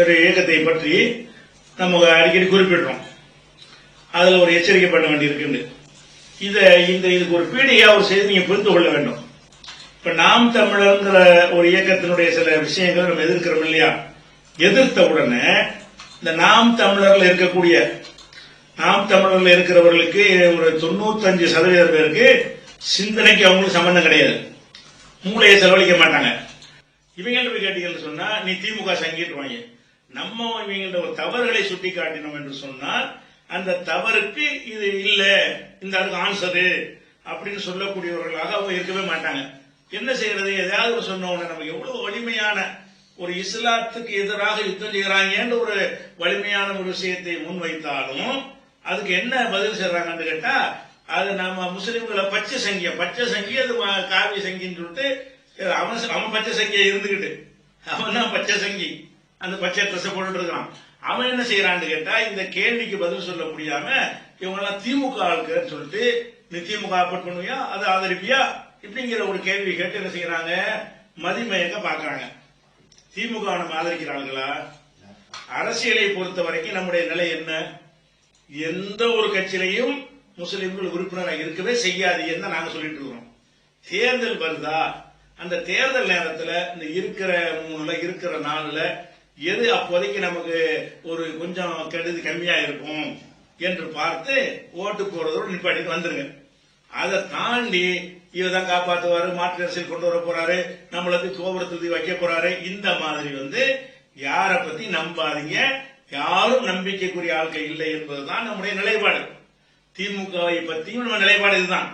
ஒரு இயக்கத்தை பற்றி நம்ம அடிக்கடி குறிப்பிடுறோம். அதுல ஒரு எச்சரிக்கை பண்ண வேண்டியிருக்குன்னு இதை இந்த இதுக்கு ஒரு பீடிகா ஒரு செய்தி நீங்க புரிந்து கொள்ள வேண்டும். இப்ப நாம் தமிழர்ங்கிற ஒரு இயக்கத்தினுடைய சில விஷயங்களை நம்ம எதிர்க்கிறோம் இல்லையா? எதிர்த்த உடனே இந்த நாம் தமிழர்ல இருக்கக்கூடிய நாம் தமிழர்ல இருக்கிறவர்களுக்கு ஒரு தொண்ணூத்தஞ்சு சதவீதம் பேருக்கு சிந்தனைக்கு அவங்களுக்கு சம்பந்தம் கிடையாது. மூளையை செலவழிக்க மாட்டாங்க. இவங்கள்ட்ட போய் கேட்டீங்கன்னு சொன்னா நீ திமுக சங்கிட்டுவாங்க நம்ம இவங்கள்ட்ட ஒரு தவறுகளை சுட்டி காட்டினோம் என்று சொன்னால் அந்த தவறுக்கு இது இல்லை இந்த அதுக்கு ஆன்சரு அப்படின்னு சொல்லக்கூடியவர்களாக அவங்க இருக்கவே மாட்டாங்க. என்ன செய்யறது? ஏதாவது ஒரு சொன்ன உடனே நம்ம எவ்வளவு வலிமையான ஒரு இஸ்லாத்துக்கு எதிராக யுத்தம் செய்யறாங்கன்னு ஒரு வலிமையான ஒரு விஷயத்தை முன்வைத்தாலும் அதுக்கு என்ன பதில் செய்றாங்கன்னு கேட்டா அது நம்ம முஸ்லிம்களை பச்சை சங்கிய பச்சை சங்கி அது காவி சங்கின்னு சொல்லிட்டு அவன் அவன் பச்சை சங்கிய இருந்துகிட்டு. அவன் தான் பச்சை சங்கி. அந்த பச்சை ட்ரெஸ் போட்டுட்டு இருக்கிறான் அவன் என்ன செய்யறான்னு கேட்டா இந்த கேள்விக்கு பதில் சொல்ல முடியாம இவங்க எல்லாம் திமுக ஆளுக்குன்னு சொல்லிட்டு நீ திமுக சப்போர்ட் பண்ணுவியா? அதை ஆதரிப்பியா? இப்படிங்கிற ஒரு கேள்வி கேட்டு என்ன செய்யறாங்க? மதிமயக்க பாக்குறாங்க? திமுக நம்ம ஆதரிக்கிறாங்களா அரசியலை பொறுத்த வரைக்கும் நம்முடைய நிலை என்ன? எந்த ஒரு கட்சியிலையும் முஸ்லிம்கள் உறுப்பினராக இருக்கவே செய்யாதீங்கன்னு தான் நாங்க சொல்லிட்டு இருக்கிறோம். தேர்தல் வருதா? அந்த தேர்தல் நேரத்துல இந்த இருக்கிற மூணுல இருக்கிற நாலுல எது அப்போதைக்கு நமக்கு ஒரு கொஞ்சம் கெடுது கம்மியா இருக்கும் என்று பார்த்து ஓட்டு போறதோடு நிப்பாட்டிட்டு வந்துருங்க. அதை தாண்டி இவதான் காப்பாத்துவாரு மாற்று அரசியல் கொண்டு வர போறாரு நம்மளுக்கு கோபுரத்துக்கு வைக்க போறாரு. இந்த மாதிரி வந்து யார பத்தி நம்பாதீங்க. யாரும் நம்பிக்கைக்குரிய ஆட்கள் இல்லை என்பதுதான் நம்முடைய நிலைப்பாடு. திமுகவை பத்தியும் நம்ம நிலைப்பாடு இதுதான்.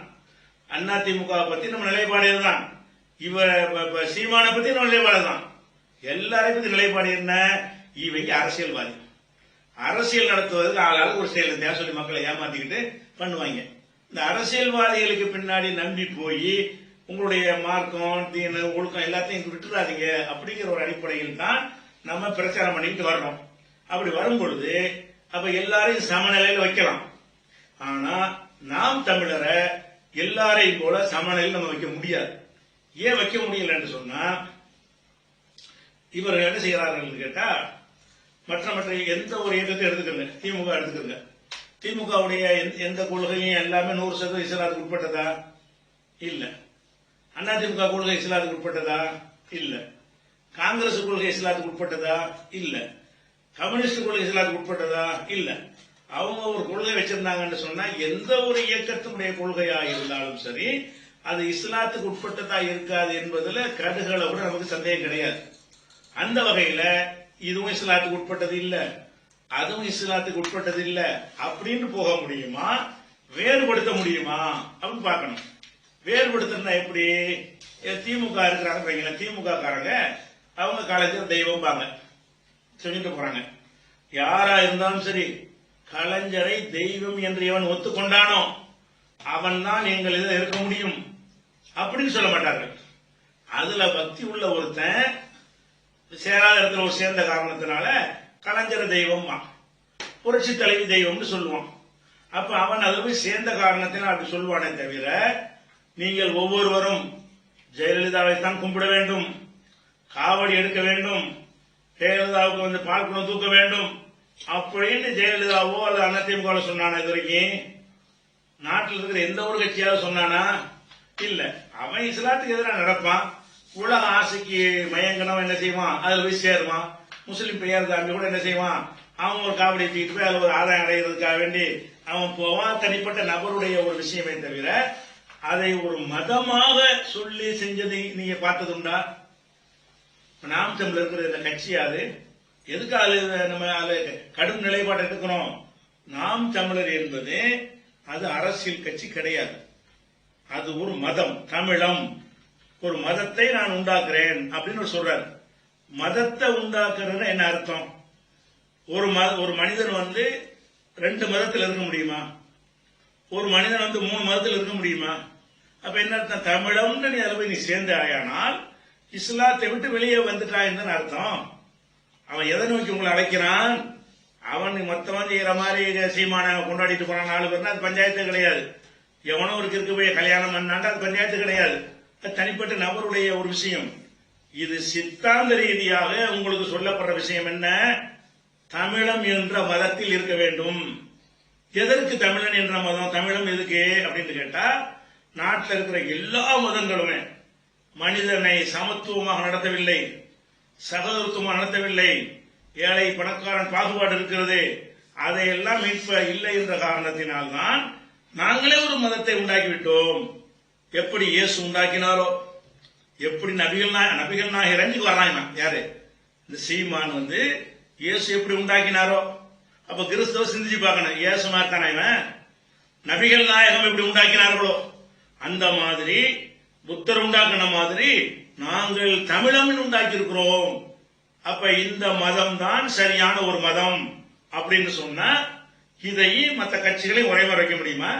அண்ணா திமுக பத்தி நம்ம நிலைப்பாடு இதுதான். இவ சீமான சீமானை பத்தி நம்ம நிலைப்பாடு தான் எல்லாரையும் நிலைப்பாடு என்ன? இவங்க அரசியல்வாதி. அரசியல் நடத்துவதற்கு ஆளாளுக்கு ஒரு செயல் தேவை சொல்லி மக்களை ஏமாத்திக்கிட்டு பண்ணுவாங்க. இந்த அரசியல்வாதிகளுக்கு பின்னாடி நம்பி போய் உங்களுடைய மார்க்கம் தீனு ஒழுக்கம் எல்லாத்தையும் விட்டுறாதீங்க. அப்படிங்கிற ஒரு அடிப்படையில் தான் நம்ம பிரச்சாரம் பண்ணிட்டு வர்றோம். அப்படி வரும் பொழுது அப்ப எல்லாரையும் சமநிலையில வைக்கலாம். ஆனா நாம் தமிழரை எல்லாரையும் போல சமநிலையில் நம்ம வைக்க முடியாது. ஏன் வைக்க முடியலன்னு சொன்னா இவர்கள் என்ன செய்கிறார்கள் கேட்டா மற்ற மற்ற எந்த ஒரு இயக்கத்தை எடுத்துக்கங்க. திமுக எடுத்துக்கங்க. திமுகவுடைய எந்த- எந்த கொள்கையும் எல்லாமே நூறு சதவீதம் இஸ்லாத்துக்கு உட்பட்டதா? இல்ல. அண்ணா திமுக கொள்கை இஸ்லாத்துக்கு உட்பட்டதா? இல்ல. காங்கிரஸ் கொள்கை இஸ்லாத்துக்கு உட்பட்டதா? இல்ல. கம்யூனிஸ்ட் கொள்கை இஸ்லாத்துக்கு உட்பட்டதா? இல்ல. அவங்க ஒரு கொள்கை வச்சிருந்தாங்கன்னு சொன்னா எந்த ஒரு இயக்கத்தினுடைய கொள்கையா இருந்தாலும் சரி அது இஸ்லாத்துக்கு உட்பட்டதா இருக்காது என்பதுல கடுகளை கூட நமக்கு சந்தேகம் கிடையாது. அந்த வகையில இதுவும் இஸ்லாத்துக்கு உட்பட்டது இல்ல அதுவும் இஸ்லாத்துக்கு உட்பட்டது இல்ல அப்படின்னு போக முடியுமா? வேறுபடுத்த முடியுமா? அப்படின்னு பார்க்கணும். வேறுபடுத்துறதுனா எப்படி? திமுக இருக்கிறாங்க திமுக காரங்க அவங்க கலைஞர் தெய்வம் பாங்க சொல்லிட்டு போறாங்க. யாரா இருந்தாலும் சரி கலைஞரை தெய்வம் என்று எவன் ஒத்துக்கொண்டானோ அவன் தான் எங்கள் இதில் இருக்க முடியும் அப்படின்னு சொல்ல மாட்டார்கள். அதுல பக்தி உள்ள ஒருத்தன் சேராத இடத்துல ஒரு சேர்ந்த காரணத்தினால கலைஞர் தெய்வம்மா புரட்சி தலைவி தெய்வம்னு சொல்லுவான். அப்ப அவன் அதுல போய் சேர்ந்த காரணத்தினால் அப்படி சொல்லுவானே தவிர நீங்கள் ஒவ்வொருவரும் ஜெயலலிதாவை தான் கும்பிட வேண்டும் காவடி எடுக்க வேண்டும் ஜெயலலிதாவுக்கு வந்து பால் குடம் தூக்க வேண்டும் அப்படின்னு ஜெயலலிதாவோ அல்லது அதிமுக சொன்னானா இது வரைக்கும். நாட்டில் இருக்கிற எந்த ஒரு கட்சியாவது சொன்னானா? இல்ல. அவன் இஸ்லாத்துக்கு எதிராக நடப்பான். உலக ஆசைக்கு மயங்கனவன் என்ன செய்வான்? அதுல போய் சேருவான். முஸ்லீம் பெயர் காமி கூட என்ன செய்வான்? அவன் ஒரு காவடி தூக்கிட்டு போய் அதுல ஒரு ஆதாயம் அடைகிறதுக்காக வேண்டி அவன் போவான். தனிப்பட்ட நபருடைய ஒரு விஷயமே தவிர அதை ஒரு மதமாக சொல்லி செஞ்சதை நீங்க பார்த்ததுண்டா? நாம் தமிழர் இருக்கிற இந்த கட்சி அது எதுக்கு அது நம்ம அது கடும் நிலைப்பாடு எடுக்கணும்? நாம் தமிழர் என்பது அது அரசியல் கட்சி கிடையாது. அது ஒரு மதம். தமிழம். ஒரு மதத்தை நான் உண்டாக்குறேன் அப்படின்னு சொல்றாரு. மதத்தை உண்டாக்குறதுன்னு என்ன அர்த்தம்? ஒரு ஒரு மனிதன் வந்து ரெண்டு மதத்தில் இருக்க முடியுமா? ஒரு மனிதன் வந்து மூணு மதத்தில் இருக்க முடியுமா? அப்ப என்ன அர்த்தம்? தமிழம்னு நீ அதில் போய் நீ சேர்ந்து ஆயானால் இஸ்லாத்தை விட்டு வெளியே வந்துட்டான்னு அர்த்தம். அவன் எதை நோக்கி உங்களை அழைக்கிறான்? அவன் மொத்தமா செய்யற மாதிரி சீமான கொண்டாடிட்டு போன நாலு பேர்னா அது பஞ்சாயத்து கிடையாது. எவனோ ஒரு கிறுக்கு போய் கல்யாணம் பண்ணாண்டா அது பஞ்சாயத்து கிடையாது. தனிப்பட்ட நபருடைய ஒரு விஷயம். இது சித்தாந்த ரீதியாக உங்களுக்கு சொல்லப்படுற விஷயம் என்ன? தமிழம் என்ற மதத்தில் இருக்க வேண்டும். எதற்கு தமிழன் என்ற மதம்? தமிழம் எதுக்கு? அப்படின்னு கேட்டா நாட்டில் இருக்கிற எல்லா மதங்களுமே மனிதனை சமத்துவமாக நடத்தவில்லை சகோதரத்துவமாக நடத்தவில்லை ஏழை பணக்காரன் பாகுபாடு இருக்கிறது அதையெல்லாம் மீட்ப இல்லை என்ற காரணத்தினால்தான் நாங்களே ஒரு மதத்தை உண்டாக்கிவிட்டோம். எப்படி இயேசு உண்டாக்கினாரோ எப்படி நபிகள் நபிகள் நபிகள் நாயகரஞ்சுக்கு வர்றாங்க யாரு? இந்த சீமான் வந்து இயேசு எப்படி உண்டாக்கினாரோ அப்ப கிறிஸ்தவ சிந்திச்சு பார்க்கணும். இயேசு மாதிரி தானே இவன்? நபிகள் நாயகம் எப்படி உண்டாக்கினார்களோ அந்த மாதிரி புத்தர் உண்டாக்கின மாதிரி நாங்கள் தமிழமின் உண்டாக்கி இருக்கிறோம் அப்ப இந்த மதம் தான் சரியான ஒரு மதம் அப்படின்னு சொன்னா இதை மற்ற கட்சிகளை ஒரே வைக்க முடியுமா?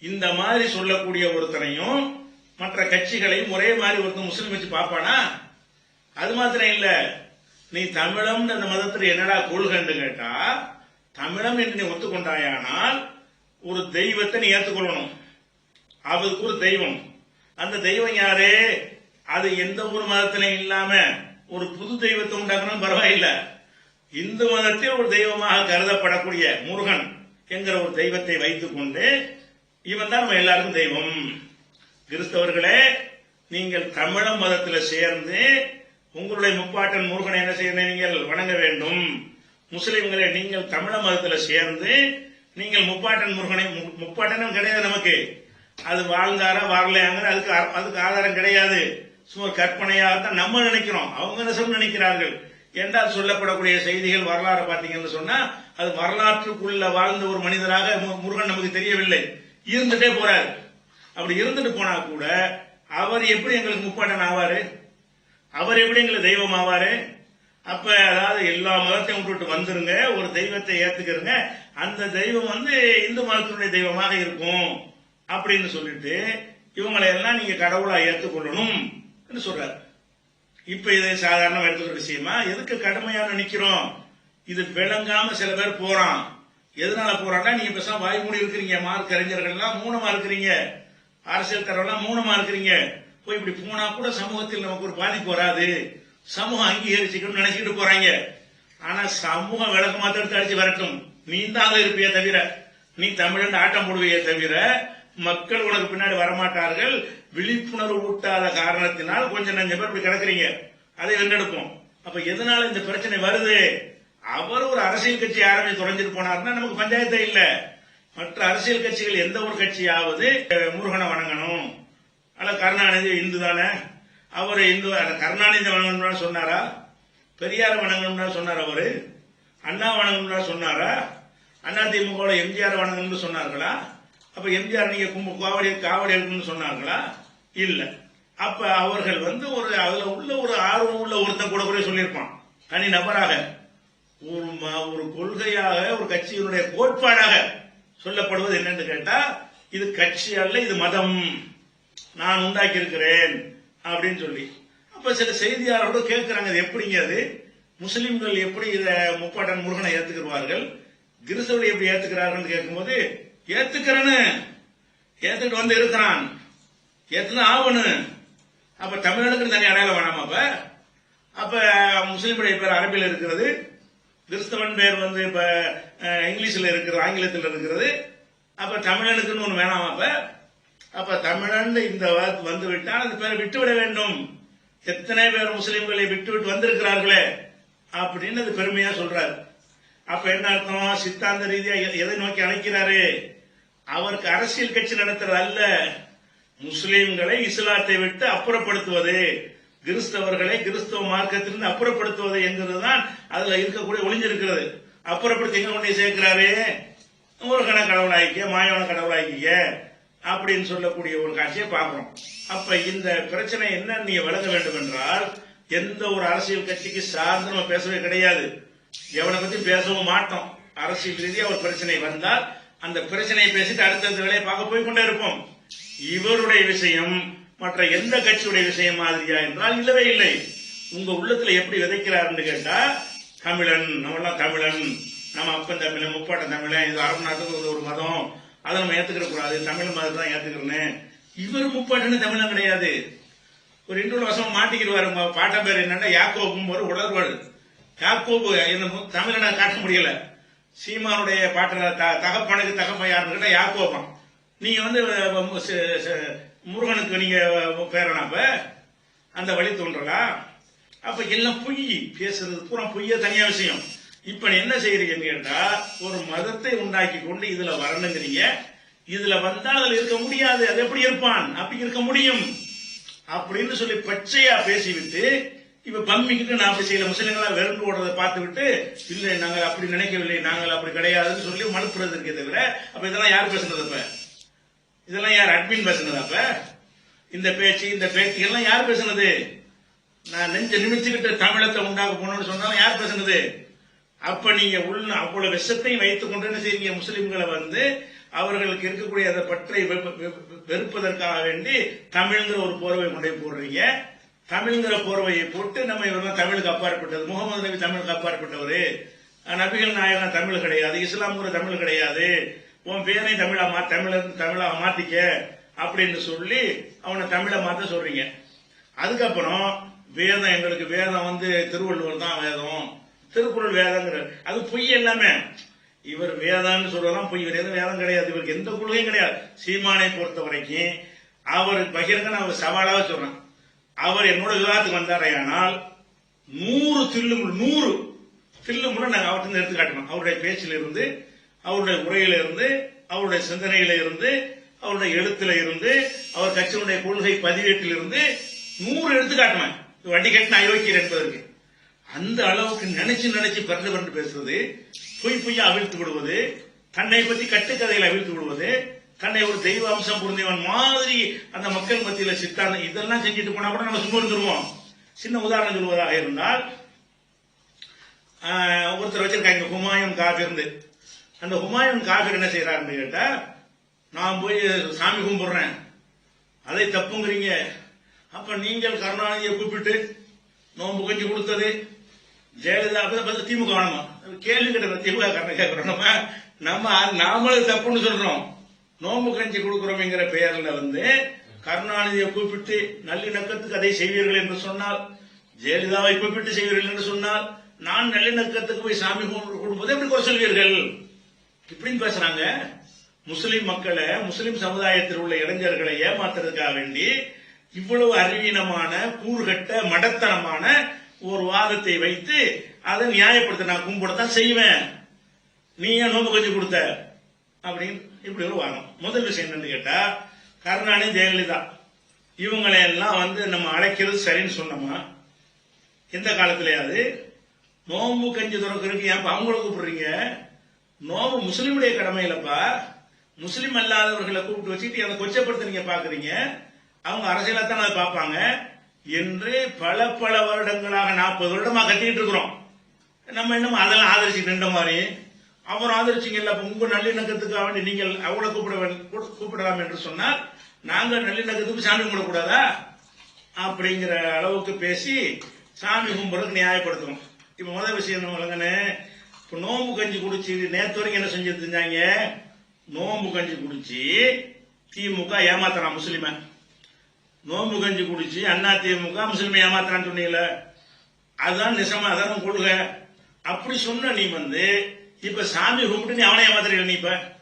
இந்த மாதிரி சொல்லக்கூடிய ஒருத்தனையும் மற்ற கட்சிகளையும் ஒரே மாதிரி ஒருத்தன் முஸ்லீம் வச்சு பார்ப்பானா? அது மாத்திரம் இல்ல. நீ தமிழம் அந்த மதத்தில் என்னடா கொள்கைன்னு கேட்டா தமிழம் என்று நீ ஒத்துக்கொண்டாயானால் ஒரு தெய்வத்தை நீ ஏற்றுக்கொள்ளணும் அவருக்கு ஒரு தெய்வம். அந்த தெய்வம் யாரு? அது எந்த ஒரு மதத்திலையும் இல்லாம ஒரு புது தெய்வத்தை உண்டாக்கணும் பரவாயில்ல. இந்து மதத்தில் ஒரு தெய்வமாக கருதப்படக்கூடிய முருகன் என்கிற ஒரு தெய்வத்தை வைத்துக் கொண்டு இவன் தான் நம்ம எல்லாருக்கும் தெய்வம். கிறிஸ்தவர்களே நீங்கள் தமிழ மதத்தில் சேர்ந்து உங்களுடைய முப்பாட்டன் முருகனை என்ன செய்ய நீங்கள் வணங்க வேண்டும். முஸ்லிம்களை நீங்கள் தமிழ மதத்தில் சேர்ந்து நீங்கள் முப்பாட்டன் முருகனை மு- முப்பாட்டனும் கிடையாது நமக்கு. அது வாழ்ந்தாரா வாழலையாங்கிற அதுக்கு அதுக்கு ஆதாரம் கிடையாது. சும்மா கற்பனையாக தான் நம்ம நினைக்கிறோம். அவங்க என்ன சொல்ல நினைக்கிறார்கள்? என்றால் சொல்லப்படக்கூடிய செய்திகள் வரலாறு பார்த்தீங்கன்னு சொன்னா அது வரலாற்றுக்குள்ள வாழ்ந்த ஒரு மனிதராக முருகன் நமக்கு தெரியவில்லை. இருந்துட்டே போறாரு. அப்படி இருந்துட்டு போனா கூட அவர் எப்படி எங்களுக்கு முப்பாட்டன் ஆவாரு? அவர் எப்படி எங்களுக்கு தெய்வம் ஆவாரு? அப்ப அதாவது எல்லா மதத்தையும் விட்டுட்டு வந்துருங்க ஒரு தெய்வத்தை ஏத்துக்கிறங்க. அந்த தெய்வம் வந்து இந்து மதத்தினுடைய தெய்வமாக இருக்கும் அப்படின்னு சொல்லிட்டு இவங்களை எல்லாம் நீங்க கடவுளா ஏத்துக்கொள்ளணும் சொல்றாரு. இப்ப இது சாதாரண எடுத்துக்கிற விஷயமா எதுக்கு கடுமையான நிக்கிறோம்? இது விளங்காம சில பேர் போறான். எதனால போறான்னா நீங்க பேசாம வாய் மூடி இருக்கிறீங்க மார்க் அறிஞர்கள்லாம் மூணமா இருக்கிறீங்க. அரசியல் தரவெல்லாம் மூணமா இருக்கிறீங்க. போய் இப்படி போனா கூட சமூகத்தில் நமக்கு ஒரு பாதிப்பு வராது. சமூகம் அங்கீகரிச்சுக்கணும்னு நினைச்சுக்கிட்டு போறாங்க. ஆனா சமூகம் விளக்க தடுத்து அடிச்சு வரட்டும் நீ தான் இருப்பியே தவிர நீ தமிழன் ஆட்டம் போடுவையே தவிர மக்கள் உனக்கு பின்னாடி வரமாட்டார்கள். விழிப்புணர்வு ஊட்டாத காரணத்தினால் கொஞ்சம் நஞ்ச பேர் இப்படி கிடக்குறீங்க. அதை வென்றெடுப்போம். அப்ப எதனால இந்த பிரச்சனை வருது? அவர் ஒரு அரசியல் கட்சி ஆரம்பி தொடங்கிட்டு போனார்னா நமக்கு பஞ்சாயத்தே இல்ல. மற்ற அரசியல் கட்சிகள் எந்த ஒரு கட்சியாவது முருகனை வணங்கணும். அல்ல கருணாநிதி இந்து தானே? அவர் இந்து கருணாநிதி வணங்கணும்னு சொன்னாரா? பெரியார் வணங்கணும்னா சொன்னார் அவரு? அண்ணா வணங்கணும்னா சொன்னாரா? அண்ணா திமுக எம்ஜிஆர் வணங்கணும்னு சொன்னார்களா? அப்ப எம்ஜிஆர் நீங்க கும்பு காவடி காவடி எடுக்கணும்னு சொன்னார்களா? இல்ல. அப்ப அவர்கள் வந்து ஒரு அதுல உள்ள ஒரு ஆர்வம் உள்ள ஒருத்தன் கூட கூட சொல்லியிருப்பான். தனி நபராக. ஒரு ஒரு கொள்கையாக ஒரு கட்சியினுடைய கோட்பாடாக சொல்லப்படுவது என்னன்னு கேட்டா இது கட்சி அல்ல இது மதம். நான் உண்டாக்கி இருக்கிறேன் அப்படின்னு சொல்லி. அப்ப சில செய்தியாளர்கள் கேட்கிறாங்க இது எப்படிங்க அது? முஸ்லிம்கள் எப்படி இத முப்பாட்டன் முருகனை ஏத்துக்கிறார்கள் கிறிஸ்தவர்கள் எப்படி ஏத்துக்கிறார்கள் கேட்கும்போது ஏத்துக்கிறேன்னு. ஏத்துக்கிட்டு வந்து இருக்கிறான். ஏத்துதான் ஆகணும் அப்ப தமிழனுக்கு தனி அடையாளம் வேணாமா அப்ப? அப்ப முஸ்லீம் பேர் அரபியில் இருக்கிறது. கிறிஸ்தவன் பேர் வந்து இப்ப இங்கிலீஷ்ல இருக்கிறது ஆங்கிலத்தில் இருக்கிறது. அப்ப தமிழனுக்குன்னு ஒண்ணு வேணாம் அப்ப. அப்ப தமிழன் இந்த வார்த்தை வந்து விட்டால் அந்த பேரை விட்டுவிட வேண்டும். எத்தனை பேர் முஸ்லிம்களை விட்டு விட்டு வந்திருக்கிறார்களே அப்படின்னு அது பெருமையா சொல்றாரு. அப்ப என்ன அர்த்தம் சித்தாந்த ரீதியா எதை நோக்கி அழைக்கிறாரு? அவருக்கு அரசியல் கட்சி நடத்துறது அல்ல. முஸ்லிம்களை இஸ்லாத்தை விட்டு அப்புறப்படுத்துவது. கிறிஸ்தவர்களை கிறிஸ்தவ மார்க்கத்திலிருந்து அப்புறப்படுத்துவது என்கிறதுதான் அதுல இருக்கக்கூடிய ஒளிஞ்சிருக்கிறது. அப்புறப்படுத்தி எங்க கொண்டு சேர்க்கிறாரு? ஒரு கண கடவுளாய்க்க மாயவன கடவுளாய்க்கிய அப்படின்னு சொல்லக்கூடிய ஒரு காட்சியை பார்க்கிறோம். அப்ப இந்த பிரச்சனை என்ன நீங்க விளங்க வேண்டும் என்றால் எந்த ஒரு அரசியல் கட்சிக்கு சார்ந்து நம்ம பேசவே கிடையாது. எவனை பத்தி பேசவும் மாட்டோம். அரசியல் ரீதியா ஒரு பிரச்சனை வந்தால் அந்த பிரச்சனையை பேசிட்டு அடுத்தடுத்த வேலையை பார்க்க போய் கொண்டே இருப்போம். இவருடைய விஷயம் மற்ற எந்த கட்சியுடைய விஷயம் மாதிரியா என்றால் இல்லவே இல்லை. உங்க உள்ளத்துல எப்படி விதைக்கிறாருன்னு கேட்டா தமிழன் நம்மளாம் தமிழன் நம்ம அப்பன் தமிழன் முப்பாட்ட தமிழன் இது அரபு நாட்டுக்கு ஒரு- ஒரு மதம். அதை நம்ம ஏத்துக்கிற கூடாது. தமிழ் மதத்தை தான் ஏத்துக்கிறேன் இவர் முப்பாட்டுன்னு தமிழன் கிடையாது. ஒரு இன்றுள்ள வருஷம் மாட்டிக்கிடுவாரு. பாட்ட பேர் என்னன்னா யாக்கோபும் ஒரு உடற்பாடு. யாக்கோபு என்ன தமிழனை நான் காட்ட முடியல. சீமானுடைய பாட்டு த- தகப்பனுக்கு தகப்பன் யாருன்னு கேட்டால் யாக்கோபம். நீங்க வந்து முருகனுக்கு நீங்க பேரனா அந்த வழி தோன்றலாம் அப்ப எல்லாம் பொய். பேசுறது பூரா பொய்ய தனியா விஷயம். இப்ப என்ன செய்யறீங்கன்னு கேட்டா ஒரு மதத்தை உண்டாக்கி கொண்டு இதுல வரணுங்கிறீங்க. இதுல வந்தா அதுல இருக்க முடியாது. அது எப்படி இருப்பான்? அப்படி இருக்க முடியும். அப்படின்னு சொல்லி பச்சையா பேசிவிட்டு இப்ப பம்மிக்கிட்டு நான் அப்படி செய்யல. முஸ்லிம்களா வெறுண்டு ஓடுறதை பார்த்து விட்டு இல்லை நாங்கள் அப்படி நினைக்கவில்லை நாங்கள் அப்படி கிடையாதுன்னு சொல்லி மனுப்புறது இருக்கே தவிர அப்ப இதெல்லாம் யார் பேசுறது இப்ப இதெல்லாம் யார் அட்மின் பேசுனது அப்ப? இந்த பேச்சு இந்த பேச்சு எல்லாம் யார் பேசுனது? நான் நெஞ்ச நிமிச்சுக்கிட்ட தமிழத்தை உண்டாக போனோம்னு சொன்னாலும் யார் பேசுனது? அப்ப நீங்க உள்ள அவ்வளவு விஷத்தையும் வைத்துக் கொண்டு என்ன செய்வீங்க முஸ்லிம்களை வந்து அவர்களுக்கு இருக்கக்கூடிய அந்த பற்றை வெ- வெறுப்பதற்காக வேண்டி தமிழ்ங்கிற ஒரு போர்வை கொண்டே போடுறீங்க. தமிழ்ங்கிற போர்வையை போட்டு நம்ம இவரெல்லாம் தமிழுக்கு அப்பாற்பட்டது. முகமது நபி தமிழுக்கு அப்பாற்பட்டவர். நபிகள் நாயகம் தமிழ் கிடையாது. இஸ்லாம்ங்கிற தமிழ் கிடையாது. உன் பேரை தமிழா மா தமிழ தமிழாக மாத்திக்க அப்படின்னு சொல்லி அவனை தமிழை மாத்த சொல்றீங்க. அதுக்கப்புறம் வேதம் எங்களுக்கு வேதம் வந்து திருவள்ளுவர் தான் வேதம். திருக்குறள் வேதங்கிற அது பொய் எல்லாமே. இவர் வேதம்னு சொல்றதெல்லாம் பொய். வேதம் எதுவும் வேதம் கிடையாது. இவருக்கு எந்த கொள்கையும் கிடையாது. சீமானை பொறுத்த வரைக்கும் அவர் பகிரங்க நான் அவர் சவாலாக சொல்றேன். அவர் என்னோட விவாதத்துக்கு வந்தாரையானால் நூறு தில்லுமுள் நூறு தில்லுமுள்ள நாங்கள் அவர்கிட்ட எடுத்து காட்டணும். அவருடைய பேச்சிலிருந்து அவருடைய உரையில இருந்து அவருடைய சிந்தனையில இருந்து அவருடைய எழுத்துல இருந்து அவர் கட்சியினுடைய கொள்கை பதிவேட்டில் இருந்து நூறு எடுத்து காட்டுவேன் வண்டி கட்டின அயோக்கியர் என்பதற்கு. அந்த அளவுக்கு நினைச்சு நினைச்சு பிறந்து பிறந்து பேசுவது பொய் பொய்யா அவிழ்த்து விடுவது தன்னை பத்தி கட்டுக்கதையில் அவிழ்த்து விடுவது தன்னை ஒரு தெய்வ அம்சம் புரிந்தவன் மாதிரி அந்த மக்கள் மத்தியில சித்தாந்த இதெல்லாம் செஞ்சுட்டு போனா கூட நம்ம சும்மா இருந்துருவோம். சின்ன உதாரணம் சொல்வதாக இருந்தால் ஒருத்தர் வச்சிருக்காங்க ஹுமாயும் காபிர்ந்து அந்த ஹுமாயூன் காபிர் என்ன செய்யறாருன்னு கேட்டா நான் போய் சாமி கும்பிடுறேன். அதை தப்புங்கிறீங்க. அப்ப நீங்கள் கருணாநிதியை கூப்பிட்டு நோன்பு கஞ்சி கொடுத்தது ஜெயலலிதா பார்த்து திமுக வேணுமா கேள்வி கிட்ட திமுக காரணம் கேட்கிறோம் நம்ம நம்ம நாமளும் தப்புன்னு சொல்றோம். நோன்பு கஞ்சி கொடுக்கிறோம்ங்கிற பெயர்ல வந்து கருணாநிதியை கூப்பிட்டு நல்லிணக்கத்துக்கு அதை செய்வீர்கள் என்று சொன்னால் ஜெயலலிதாவை கூப்பிட்டு செய்வீர்கள் என்று சொன்னால் நான் நல்லிணக்கத்துக்கு போய் சாமி கும்பிட்டு கொடுப்பது எப்படி குறை சொல்வீர்கள்? இப்படின்னு பேசுறாங்க. முஸ்லிம் மக்களை முஸ்லிம் சமுதாயத்தில் உள்ள இளைஞர்களை ஏமாத்துறதுக்காக வேண்டி இவ்வளவு அறிவீனமான கூறுகட்ட மடத்தனமான ஒரு வாதத்தை வைத்து அதை நியாயப்படுத்த நான் கும்பிடத்தான் செய்வேன். நீ ஏன் நோம்பு கொஞ்சம் கொடுத்த? அப்படின்னு இப்படி ஒரு வாதம். முதல் விஷயம் என்னன்னு கேட்டா கருணாநிதி ஜெயலலிதா. இவங்களை எல்லாம் வந்து நம்ம அழைக்கிறது சரின்னு சொன்னோமா? எந்த காலத்திலேயாவது? நோம்பு கஞ்சி துறக்கிறதுக்கு ஏன் அவங்கள கூப்பிடுறீங்க? நோம்பு முஸ்லீமுடைய கடமை இல்லப்பா முஸ்லீம் அல்லாதவர்களை கூப்பிட்டு வச்சுட்டு அதை கொச்சப்படுத்த நீங்க பாக்குறீங்க. அவங்க அரசியலா தான் அதை பார்ப்பாங்க. என்று பல பல வருடங்களாக நாற்பது வருடமா கட்டிட்டு இருக்கிறோம். நம்ம என்னமோ அதெல்லாம் ஆதரிச்சு நின்ற மாதிரி. அவர் ஆதரிச்சீங்கல்ல உங்க நல்லிணக்கத்துக்காக வேண்டி நீங்கள் அவளை கூப்பிட வேண்டும்- கூப்பிடலாம் என்று சொன்னால் நாங்கள் நல்லிணக்கத்துக்கு சாமி கும்பிடக்கூடாதா? அப்படிங்கிற அளவுக்கு பேசி சாமி கும்பிடுறதுக்கு நியாயப்படுத்துறோம் இப்ப முதல் விஷயம் என்ன வழங்கன்னு நோம்பு கஞ்சி குடிச்சு நேத்து வரைக்கும் என்ன செஞ்சிருந்தாங்க இருந்தாங்க? நோம்பு கஞ்சி குடிச்சு திமுக ஏமாத்தலாம் முஸ்லிம. நோம்பு கஞ்சி குடிச்சு அண்ணா திமுக முஸ்லிமை ஏமாத்துறான்னு சொன்னீங்கள. அதுதான் நிசமா அதான் கொள்கை. அப்படி சொன்ன நீ வந்து இப்ப சாமி கும்பிட்டு நீ அவனை ஏமாத்துறீங்க நீ இப்ப?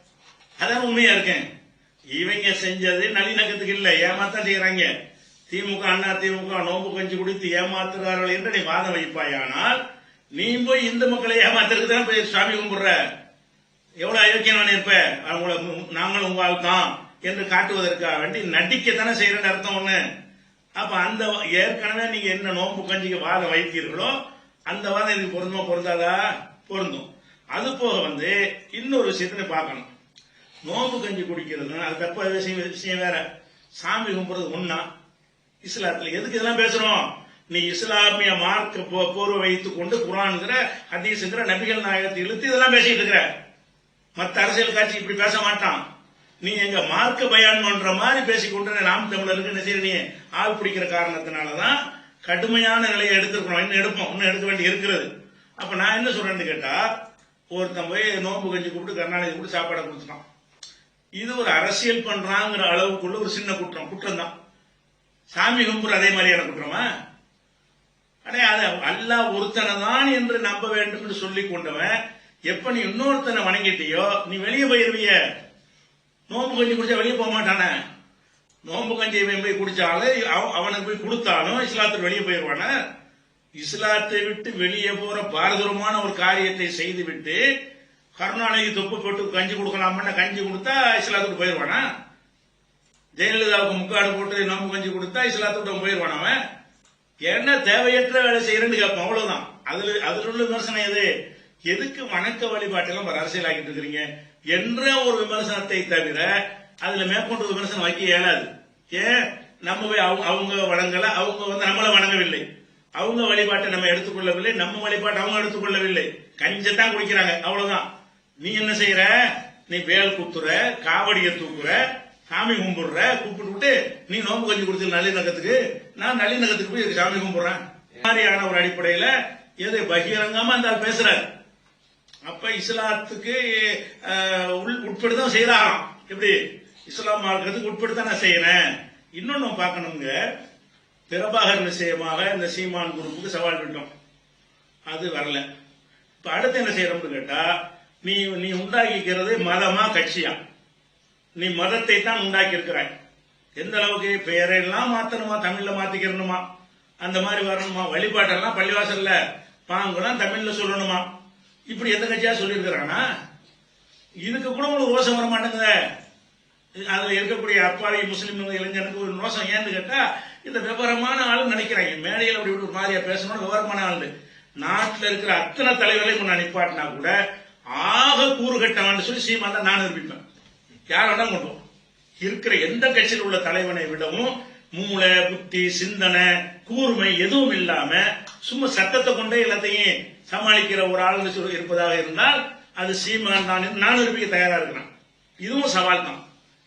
அதான் உண்மையா இருக்கேன். இவங்க செஞ்சது நல்லிணக்கத்துக்கு இல்ல ஏமாத்தான் செய்யறாங்க திமுக அண்ணா திமுக நோம்பு கஞ்சி குடித்து ஏமாத்துறார்கள் என்று நீ வாதம் வைப்பாயானால் நீ போய் இந்து மக்களை ஏமாத்துறதுக்கு தானே போய் சாமி கும்பிடுற? எவ்வளவு அயோக்கியமான இருப்ப? அவங்கள நாங்களும் உங்க ஆள் தான் என்று காட்டுவதற்காக வேண்டி நடிக்கத்தானே செய்யறேன்னு அர்த்தம் ஒண்ணு. அப்ப அந்த ஏற்கனவே நீங்க என்ன நோன்பு கஞ்சிக்கு வாதம் வைத்தீர்களோ அந்த வாதம் இது பொருந்துமா பொருந்தாதா? பொருந்தும். அது போக வந்து இன்னொரு விஷயத்துல பார்க்கணும். நோம்பு கஞ்சி குடிக்கிறது அது தப்ப விஷயம் விஷயம் வேற. சாமி கும்பிடுறது ஒன்னா இஸ்லாத்துல எதுக்கு இதெல்லாம் பேசுறோம்? நீ இஸ்லாமிய மார்க்க போ- போர்வை வைத்துக் கொண்டு குரான்ங்கிற ஹதீஸ்ங்கிற நபிகள் நாயகத்தை இழுத்து இதெல்லாம் பேசிட்டு இருக்கிற. மத்த அரசியல் கட்சி இப்படி பேச மாட்டான். நீ எங்க மார்க்க பயான் பண்ற மாதிரி பேசிக்கொண்டு நாம் தமிழருக்கு என்ன செய்ய நீ? ஆள் பிடிக்கிற காரணத்தினாலதான் கடுமையான நிலையை எடுத்துருக்கணும் இன்னும் எடுப்போம். இன்னும் எடுக்க வேண்டி இருக்கிறது. அப்ப நான் என்ன சொல்றேன்னு கேட்டா ஒருத்தன் போய் நோன்பு கஞ்சி கூப்பிட்டு கருணாநிதி கூப்பிட்டு சாப்பாடை கொடுத்துட்டான். இது ஒரு அரசியல் பண்றாங்கிற அளவுக்குள்ள ஒரு சின்ன குற்றம். குற்றம் தான். சாமி கும்புற அதே மாதிரியான குற்றமா? ஆனா அது அல்லாஹ் ஒருத்தனை தான் என்று நம்ப வேண்டும் என்று சொல்லி கொண்டவன் எப்ப நீ இன்னொருத்தனை வணங்கிட்டியோ நீ வெளியே போயிருவிய. நோம்பு கஞ்சி குடிச்சா வெளியே போக மாட்டானே. நோம்பு கஞ்சியை போய் குடிச்சாலும் அவனுக்கு போய் கொடுத்தாலும் இஸ்லாத்துக்கு வெளியே போயிருவானே. இஸ்லாத்தை விட்டு வெளியே போற பாரதூரமான ஒரு காரியத்தை செய்து விட்டு கருணாநிதி தொப்பு போட்டு கஞ்சி கொடுக்கலாம்னா கஞ்சி கொடுத்தா இஸ்லாத்துக்கு போயிருவானா? ஜெயலலிதாவுக்கு முக்காடு போட்டு நோம்பு கஞ்சி கொடுத்தா இஸ்லாத்துக்கு போயிருவான் அவன்? என்ன தேவையற்ற வேலை செய்யறேன்னு கேட்போம் அவ்வளவுதான். அதுல அதுல உள்ள விமர்சனம் எது? எதுக்கு வணக்க வழிபாட்டெல்லாம் ஒரு அரசியல் ஆக்கிட்டு இருக்கிறீங்க? என்ற ஒரு விமர்சனத்தை தவிர அதுல மேற்கொண்டு விமர்சனம் வைக்க இயலாது. ஏன்? நம்ம போய் அவங்க அவங்க வணங்கல அவங்க வந்து நம்மள வணங்கவில்லை. அவங்க வழிபாட்டை நம்ம எடுத்துக்கொள்ளவில்லை நம்ம வழிபாட்டை அவங்க எடுத்துக்கொள்ளவில்லை. கஞ்சத்தான் குடிக்கிறாங்க அவ்வளவுதான். நீ என்ன செய்யற? நீ வேல் குத்துற காவடியை தூக்குற சாமி கும்பிடுற? கூப்பிட்டு விட்டு நீ நோம்பு கஞ்சி கொடுத்து நல்லிணக்கத்துக்கு நான் நல்லிணக்கத்துக்கு போய் சாமி கும்பிடுறேன்? இந்த மாதிரியான ஒரு அடிப்படையில எது பகிரங்கமா அந்த பேசுறாரு. அப்ப இஸ்லாத்துக்கு உட்படுதான் உள் தான் செய்யறாராம் எப்படி? இஸ்லாம் மார்க்கத்துக்கு உட்படுத்தான் நான் செய்யறேன் இன்னொன்னு பார்க்கணுங்க. பிரபாகர் விஷயமாக இந்த சீமான் குரூப்புக்கு சவால் விட்டோம். அது வரல. இப்ப அடுத்து என்ன செய்யறோம்னு கேட்டா நீ நீ உண்டாக்கிக்கிறது மதமா கட்சியா? நீ மதத்தை தான் உண்டாக்கி இருக்கிறாய் எந்த அளவுக்கு பெயரெல்லாம் மாத்தணுமா தமிழ்ல மாத்திக்கிறணுமா? அந்த மாதிரி வரணுமா? வழிபாட்டெல்லாம் பள்ளிவாசல்ல. பாங்குலாம் தமிழ்ல சொல்லணுமா? இப்படி எந்த கட்சியா சொல்லியிருக்கிறானா? இதுக்கு கூட உங்களுக்கு ரோசம் வர மாட்டேங்குது. அதுல இருக்கக்கூடிய அப்பாவி முஸ்லீம் இளைஞனுக்கு ஒரு ரோசம் ஏன்னு கேட்டா இந்த விவரமான ஆள் நினைக்கிறாங்க மேடையில் அப்படி இப்படி ஒரு மாதிரியா பேசணும் விவரமான ஆள் நாட்டில் இருக்கிற அத்தனை தலைவர்களையும் நான் நிப்பாட்டினா கூட ஆக கூறுகட்டான்னு சொல்லி சீமான் தான் நான் நிரூபிப்பேன். யார் வேணா கொண்டு இருக்கிற எந்த கட்சியில் உள்ள தலைவனை விடவும் மூளை புத்தி சிந்தனை கூர்மை எதுவும் இல்லாம சும்மா சத்தத்தை கொண்டே எல்லாத்தையும் சமாளிக்கிற ஒரு ஆள் இருப்பதாக இருந்தால் அது சீமான் தான். நானும் நான் நிரூபிக்க தயாரா இருக்கிறேன். இதுவும் சவால் தான்.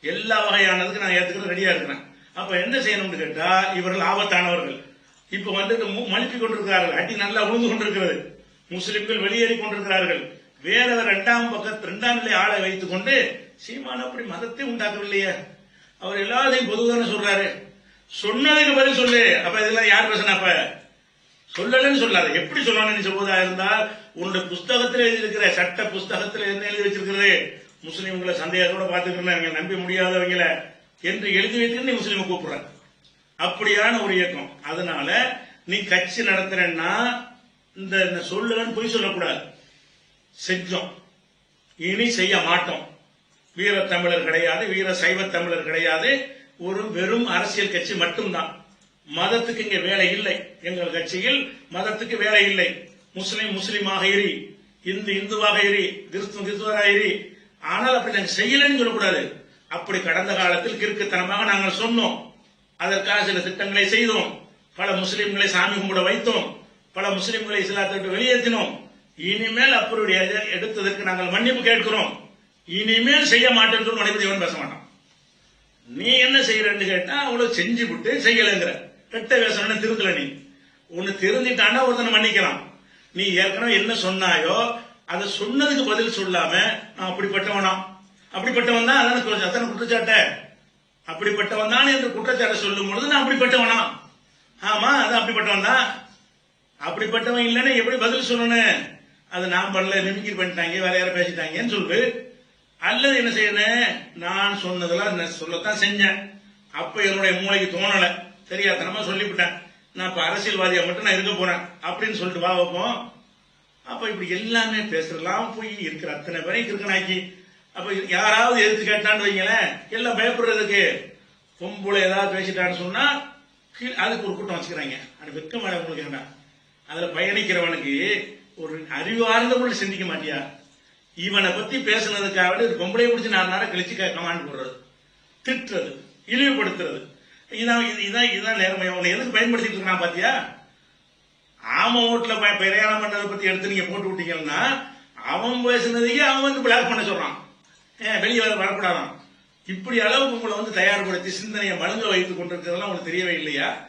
எல்லா வகையானதுக்கு நான் ஏத்துக்கிற ரெடியா இருக்கிறேன். அப்ப என்ன செய்யணும்னு கேட்டா இவர்கள் ஆபத்தானவர்கள். இப்ப வந்து மழுப்பி கொண்டிருக்கிறார்கள். அடி நல்லா உழுந்து கொண்டிருக்கிறது. முஸ்லிம்கள் வெளியேறி கொண்டிருக்கிறார்கள். வேற இரண்டாம் பக்கத்து இரண்டாம் ஆளை வைத்துக் கொண்டு சீமான் அப்படி மதத்தை உண்டாக்கவில்லையே. அவர் எல்லாத்தையும் பொதுவான சொல்றாரு. சொன்னதுக்கு பதில் சொல்லு. அப்ப இதெல்லாம் யார் பேசினா அப்ப? சொல்லலன்னு சொல்லாத. எப்படி சொல்லணும்னு சொல்வதா இருந்தால் உன்னுடைய புஸ்தகத்தில் எழுதியிருக்கிற சட்ட புஸ்தகத்தில் என்ன எழுதி வச்சிருக்கிறது? முஸ்லீம்களை சந்தேகத்தோட பார்த்துக்கிறேன் நம்பி முடியாதவங்கள என்று எழுதி வைத்து நீ முஸ்லீமை கூப்பிடுற. அப்படியான ஒரு இயக்கம். அதனால நீ கட்சி நடத்துறேன்னா இந்த இந்த சொல்லுன்னு பொய் சொல்லக்கூடாது. செஞ்சோம். இனி செய்ய மாட்டோம். வீர தமிழர் கிடையாது வீர சைவ தமிழர் கிடையாது. ஒரு வெறும் அரசியல் கட்சி மட்டும்தான். மதத்துக்கு இங்க வேலை இல்லை. எங்கள் கட்சியில் மதத்துக்கு வேலை இல்லை. முஸ்லிம் முஸ்லிமாக இரு இந்து இந்துவாக இரு கிறிஸ்துவ கிறிஸ்துவராக இரு. ஆனால் அப்படி நாங்கள் செய்யலைன்னு சொல்லக்கூடாது. அப்படி கடந்த காலத்தில் கிறுக்குத்தனமாக நாங்கள் சொன்னோம். அதற்காக சில திட்டங்களை செய்தோம். பல முஸ்லிம்களை சாமி கும்பிட வைத்தோம். பல முஸ்லிம்களை இஸ்லாத்தை விட்டு வெளியேற்றினோம். இனிமேல் அப்பருடைய எடுத்ததற்கு நாங்கள் மன்னிப்பு கேட்கிறோம். இனிமேல் செய்ய மாட்டேன்னு சொல்லி உனக்கு தேவன் பேச மாட்டான். நீ என்ன செய்யறன்னு கேட்டா அவ்வளவு செஞ்சு விட்டு செய்யலைங்கிற. கெட்ட பேசணும்னு திருந்தல நீ. ஒன்னு திருந்திட்டான்னா ஒருத்தனை மன்னிக்கலாம். நீ ஏற்கனவே என்ன சொன்னாயோ அதை சொன்னதுக்கு பதில் சொல்லாம நான் அப்படிப்பட்டவனா? அப்படிப்பட்டவன் தான் அதான அத்தனை குற்றச்சாட்டை? அப்படிப்பட்டவன் தான் என்று குற்றச்சாட்டை சொல்லும் பொழுது நான் அப்படிப்பட்டவனா? ஆமா அது அப்படிப்பட்டவன் தான். அப்படிப்பட்டவன் இல்லைன்னு எப்படி பதில் சொல்லணும்? அது நான் பண்ணல மிமிக்ரி பண்ணிட்டாங்க வேற யாரும் பேசிட்டாங்கன்னு சொல்லு அல்லது என்ன செய்யணும் நான் சொன்னதெல்லாம் சொல்லத்தான் செஞ்சேன். அப்ப என்னுடைய மூளைக்கு தோணல. தெரியாதனமா சொல்லிவிட்டேன். நான் இப்ப அரசியல்வாதியா மட்டும் நான் இருக்க போறேன் அப்படின்னு சொல்லிட்டு வா வைப்போம். அப்ப இப்படி எல்லாமே பேசுறலாம் போய் இருக்கிற அத்தனை பேரையும் இருக்கனாக்கி அப்ப யாராவது எதிர்த்து கேட்டான்னு வைங்களேன் எல்லாம் பயப்படுறதுக்கு. பொம்புல ஏதாவது பேசிட்டான்னு சொன்னா கீழ் அதுக்கு ஒரு கூட்டம் வச்சுக்கிறாங்க. அது வெக்க உங்களுக்கு என்ன? அதுல பயணிக்கிறவனுக்கு ஒரு அறிவார்ந்த கூட சிந்திக்க மாட்டியா? இவனை பத்தி பேசுனதுக்காக ஒரு பொம்பளையை பிடிச்சி நாலு நேரம் கழிச்சு கமாண்ட் போடுறது திட்டுறது இழிவுபடுத்துறது. இதான் இது- இதான் இதான் நேர்மையா உன்னை எதுக்கு பயன்படுத்திட்டு இருக்கான் பாத்தியா? ஆம ஓட்டுல ப- பிரயாணம் பண்றதை பத்தி எடுத்து நீங்க போட்டு விட்டீங்கன்னா அவன் பேசுனதையே அவன் வந்து பிளாக் பண்ண சொல்றான். ஏன் வெளியே வர வரக்கூடாதான். இப்படி அளவுக்கு உங்களை வந்து தயார்படுத்தி சிந்தனையை மழுங்க வைத்துக் கொண்டிருக்கிறதெல்லாம் உங்களுக்கு தெரியவே இல்லையா?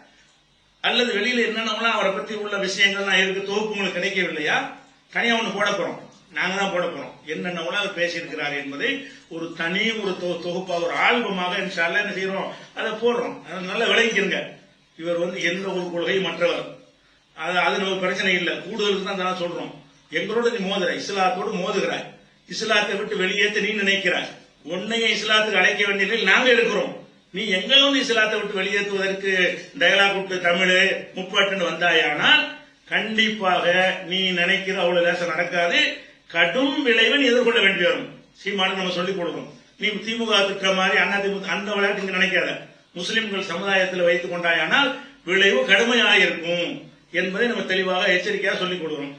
அல்லது வெளியில என்னென்னலாம் அவரை பத்தி உள்ள விஷயங்கள்லாம் இருக்கு தொகுப்பு உங்களுக்கு கிடைக்கவில்லையா தனியா ஒண்ணு போட போறோம். நாங்க தான் போட போறோம். என்னென்னலாம் அவர் பேசியிருக்கிறார் என்பதை ஒரு தனி ஒரு தொ- தொகுப்பா ஒரு ஆல்பமாக இன்ஷால்ல என்ன செய்யறோம் அதை போடுறோம். அதை நல்லா விளங்கிக்கிறங்க இவர் வந்து எந்த ஒரு கொள்கையும் மற்றவர். அது அது நமக்கு பிரச்சனை இல்லை. கூடுதலுக்கு தான் தான் சொல்றோம். எங்களோட நீ மோதுற. இஸ்லாத்தோடு மோதுகிறாய் இஸ்லாத்தை விட்டு வெளியேற்ற நீ நினைக்கிறாய். உன்னையும் இஸ்லாத்துக்கு அழைக்க வேண்டியதில் நாங்க இருக்கிறோம். நீ எங்களும் இஸ்லாத்தை விட்டு வெளியேற்றுவதற்கு டயலாக் விட்டு தமிழ் முப்பாட்டுன்னு வந்தாயானால் கண்டிப்பாக நீ நினைக்கிற அவ்வளவு லேசம் நடக்காது. கடும் விளைவை நீ எதிர்கொள்ள வேண்டி வரும். சீமானு நம்ம சொல்லிக் கொடுக்கணும். நீ திமுக திட்ட மாதிரி அண்ணா திமுக அந்த விளையாட்டு இங்க நினைக்காத. முஸ்லிம்கள் சமுதாயத்தில் வைத்துக் கொண்டாயானால் விளைவு கடுமையாக இருக்கும் என்பதை நம்ம தெளிவாக எச்சரிக்கையாக சொல்லிக் கொடுக்கணும்.